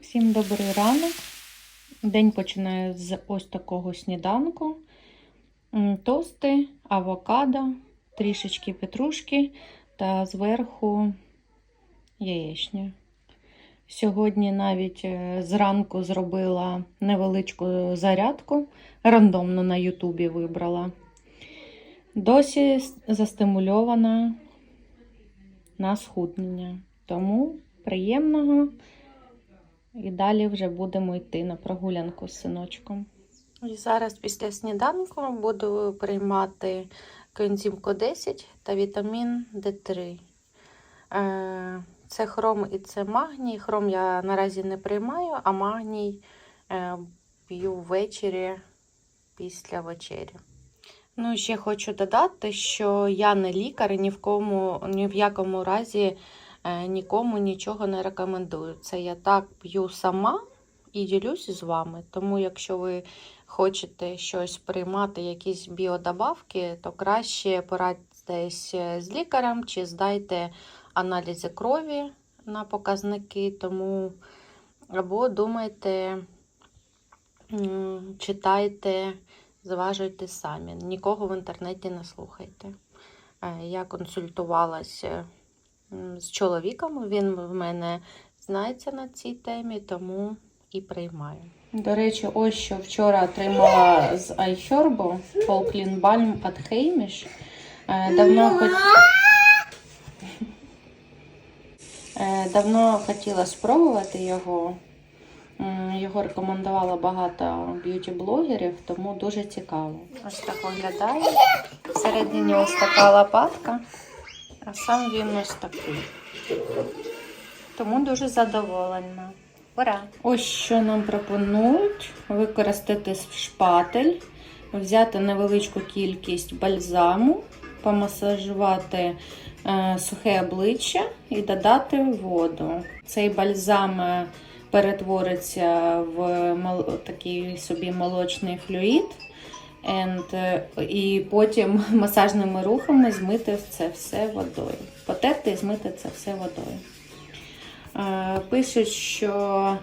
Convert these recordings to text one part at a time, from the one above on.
Всім добрий ранок. День починаю з ось такого сніданку. Тости, авокадо, трішечки петрушки та зверху яєчня. Сьогодні навіть е, зранку зробила невеличку зарядку, рандомно на Ютубі вибрала. Досі застимульована на схуднення. Тому приємного. І далі вже будемо йти на прогулянку з синочком. І зараз після сніданку буду приймати коензим Ко10 та вітамін Д3. Е, Це хром і це магній. Хром я наразі не приймаю, а магній е, п'ю ввечері після вечері. Ну, ще хочу додати, що я не лікар і ні в кому, ні в якому разі е, нікому нічого не рекомендую. Це я так п'ю сама і ділюсь з вами. Тому, якщо ви хочете щось приймати, якісь біодобавки, то краще порадьтесь з лікарем чи здайте аналізи крові на показники, тому або думайте, читайте, зважуйте самі. Нікого в інтернеті не слухайте. Е, Я консультувалася з чоловіком, він в мене знається на цій темі, тому і приймаю. До речі, ось що вчора отримала з Balm від Е, Давно, хоч... Е, Давно хотіла спробувати його. Його рекомендувало багато б'юті-блогерів, тому дуже цікаво. Ось так виглядає. Всередині ось така лопатка, а сам він ось такий. Тому дуже задоволена. Ура! Ось що нам пропонують використати шпатель, взяти невеличку кількість бальзаму, помасажувати е, сухе обличчя і додати воду. Цей бальзам е, перетвориться в такий собі молочний флюїд. And, е, і потім масажними рухами змити це все водою. Потерти і змити це все водою. Е, Пишуть, що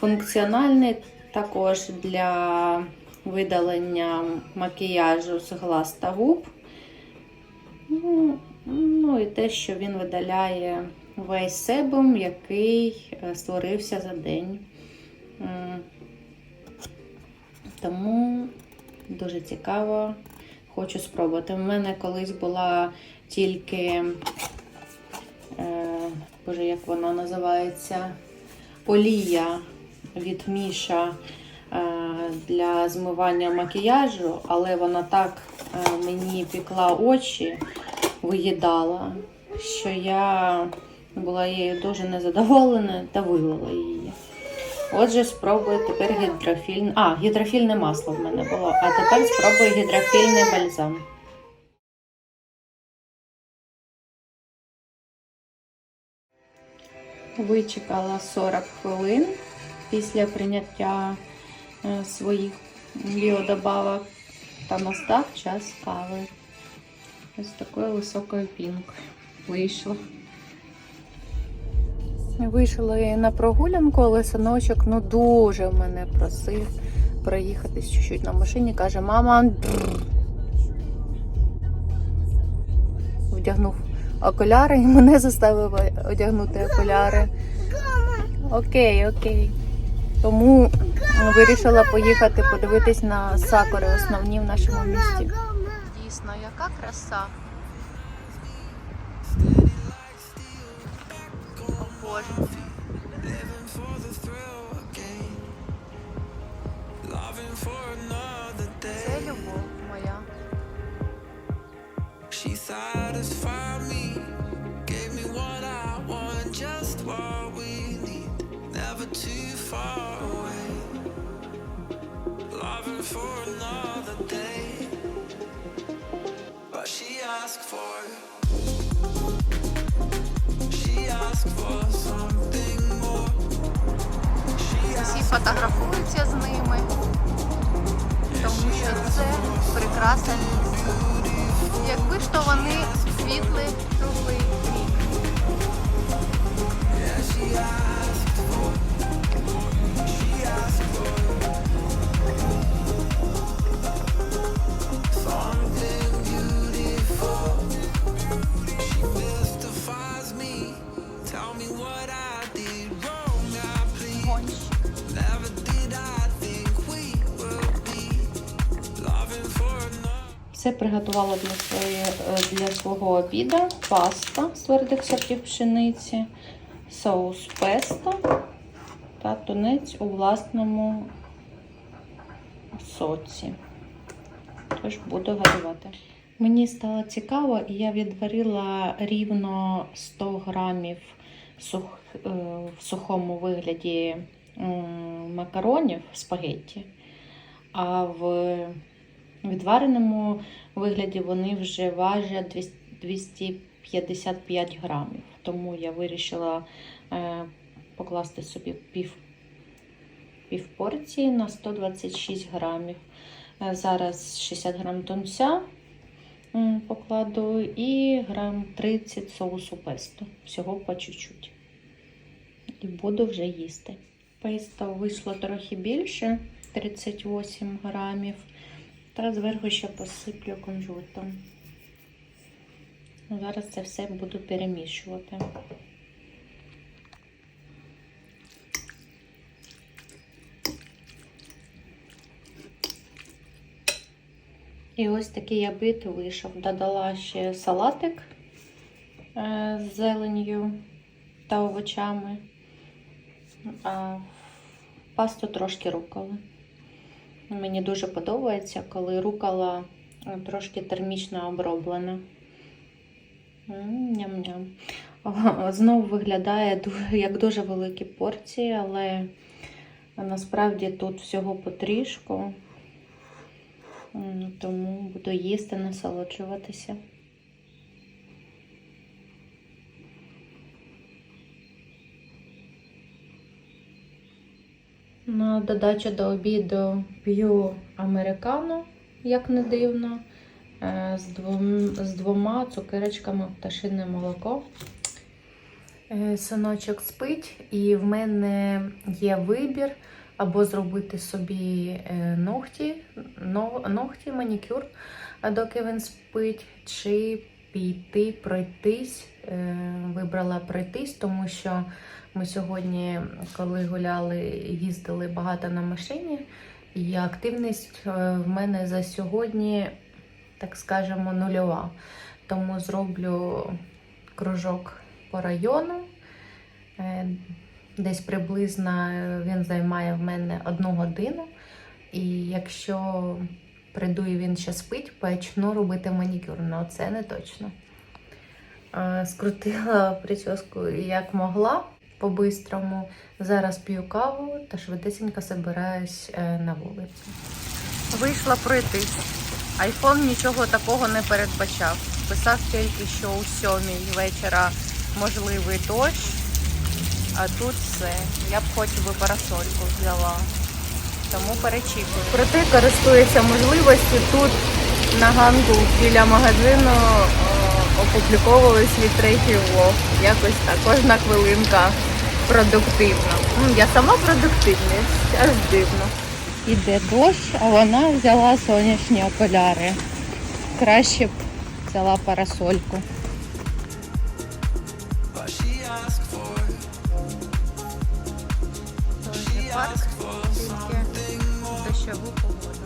функціональний також для видалення макіяжу з глаз та губ. Ну, ну і те, що він видаляє весь себум, який е, створився за день. Тому дуже цікаво, хочу спробувати. У мене колись була тільки, е, боже, як вона називається, олія від Міша е, для змивання макіяжу, але вона так мені пікла очі, виїдала, що я була її дуже незадоволена та вилила її. Отже, спробую тепер гідрофільне. А, гідрофільне масло в мене було. А тепер спробую гідрофільний бальзам. Вичекала 40 хвилин після прийняття е, своїх біодобавок та настав час кави. Ось такою високою пінкою вийшла. Вийшли на прогулянку, але синочок ну дуже мене просив проїхатись чуть-чуть на машині. Каже, мама. Вдягнув окуляри і мене заставив одягнути окуляри. Окей, окей. Тому вирішила поїхати подивитись на сакури основні в нашому місті. Дійсно, яка краса. О Боже. Це любов моя. She satisfied me, gave me what I want, just what we need, never too far away. Loving for another day, but she asked for, she asked for Фотографується з ними, тому що це прекрасне місце. Якби ж то вони світли круглий рік. Гонщик. Це приготувала для своє, е, для свого обіду паста з твердих сортів пшениці, соус песто та тунець у власному соці. Тож буду готувати. Мені стало цікаво, і я відварила рівно 100 грамів сух, е, в сухому вигляді макаронів спагетті, а в відвареному вигляді вони вже важать 255 грамів. Тому я вирішила е, покласти собі пів, пів порції на 126 грамів. Е, Зараз 60 грам тунця покладу і грам 30 соусу песто. Всього по чуть-чуть. І буду вже їсти. Песто вийшло трохи більше 38 грамів. Та зверху ще посиплю кунжутом. Зараз це все буду перемішувати. І ось такий обід вийшов. Додала ще салатик е, з зеленью та овочами, пасту трошки руколи. Мені дуже подобається, коли рукола е, трошки термічно оброблена. Ням-ням. Знову виглядає як дуже великі порції, але насправді тут всього потрішку. Тому буду їсти, насолоджуватися. На додачу до обіду п'ю американо, як не дивно, е, з, двом, з двома цукерочками пташине молоко. Е, Синочок спить, і в мене є вибір або зробити собі е, ногті, ногті, манікюр, доки він спить, чи піти пройтись. Е, Вибрала пройтись, тому що ми сьогодні, коли гуляли, їздили багато на машині, і активність е, в мене за сьогодні, так скажемо, нульова. Тому зроблю кружок по району. Е, Десь приблизно він займає в мене одну годину. І якщо прийду і він ще спить, почну робити манікюр. Ну, це не точно. Скрутила прическу як могла по-бистрому. Зараз п'ю каву та швидесенько собираюсь е, на вулицю. Вийшла пройтись. Айфон нічого такого не передбачав. Писав тільки, що у сьомій вечора можливий дощ, а тут все. Я б хоч би парасольку взяла. Тому перечікую. Проте користуюся можливістю тут на ганку біля магазину е, опубліковували свій третій влог. Якось так, кожна хвилинка продуктивна. Я сама продуктивність, аж дивно. Іде дощ, а вона взяла сонячні окуляри. Краще б взяла парасольку. Парк, тільки дощову погоду.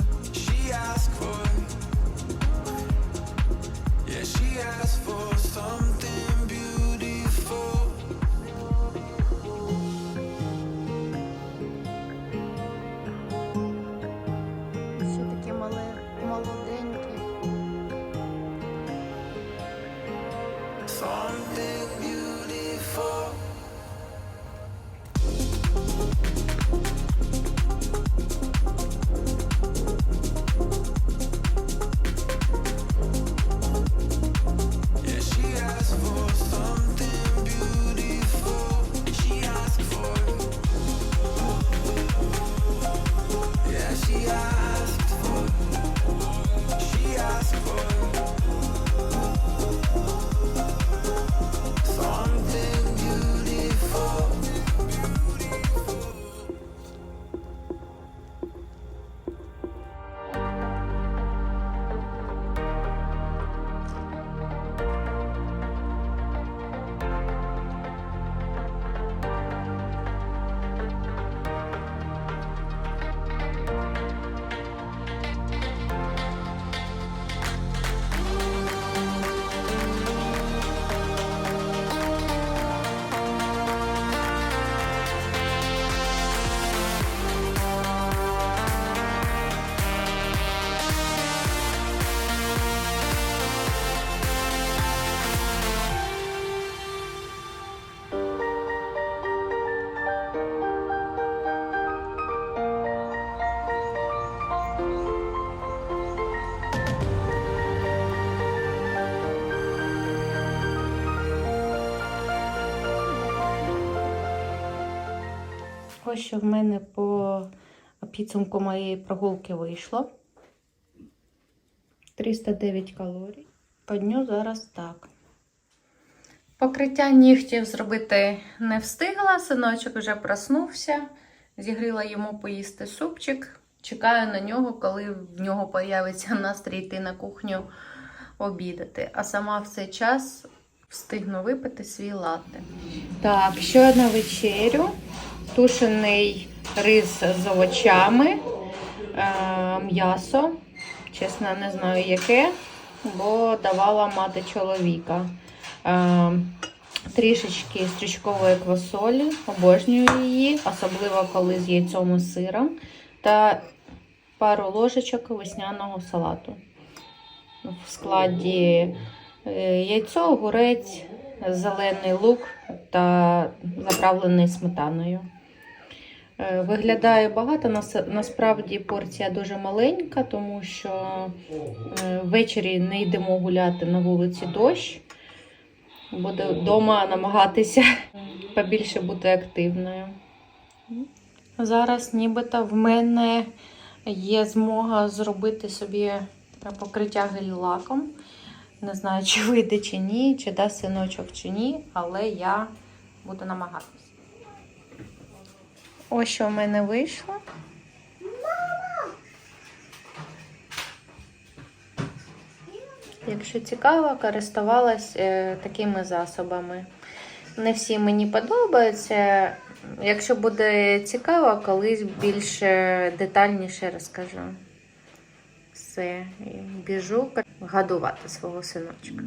ask for something she Ось що в мене по підсумку моєї прогулки вийшло. 309 калорій. По дню зараз так. Покриття нігтів зробити не встигла. Синочок вже проснувся. Зігріла йому поїсти супчик. Чекаю на нього, коли в нього появиться настрій йти на кухню обідати. А сама в цей час встигну випити свій латте. Так, ще одна вечерю. Тушений рис з овочами, е, м'ясо. Чесно, не знаю яке, бо давала мати чоловіка. Е, трішечки стрічкової квасолі, обожнюю її, особливо коли з яйцом і сиром. Та пару ложечок весняного салату. В складі е, яйцо, огурець, зелений лук та заправлений сметаною. Е, Виглядає багато, насправді порція дуже маленька, тому що е, ввечері не йдемо гуляти на вулиці дощ. Буду вдома намагатися побільше бути активною. Зараз нібито в мене є змога зробити собі покриття гель-лаком. Не знаю, чи вийде чи ні, чи дасть синочок чи ні, але я буду намагатися. Ось що в мене вийшло. Якщо цікаво, користувалась е, такими засобами. Не всі мені подобаються. Якщо буде цікаво, колись більш детальніше розкажу. Все, біжу годувати свого синочка.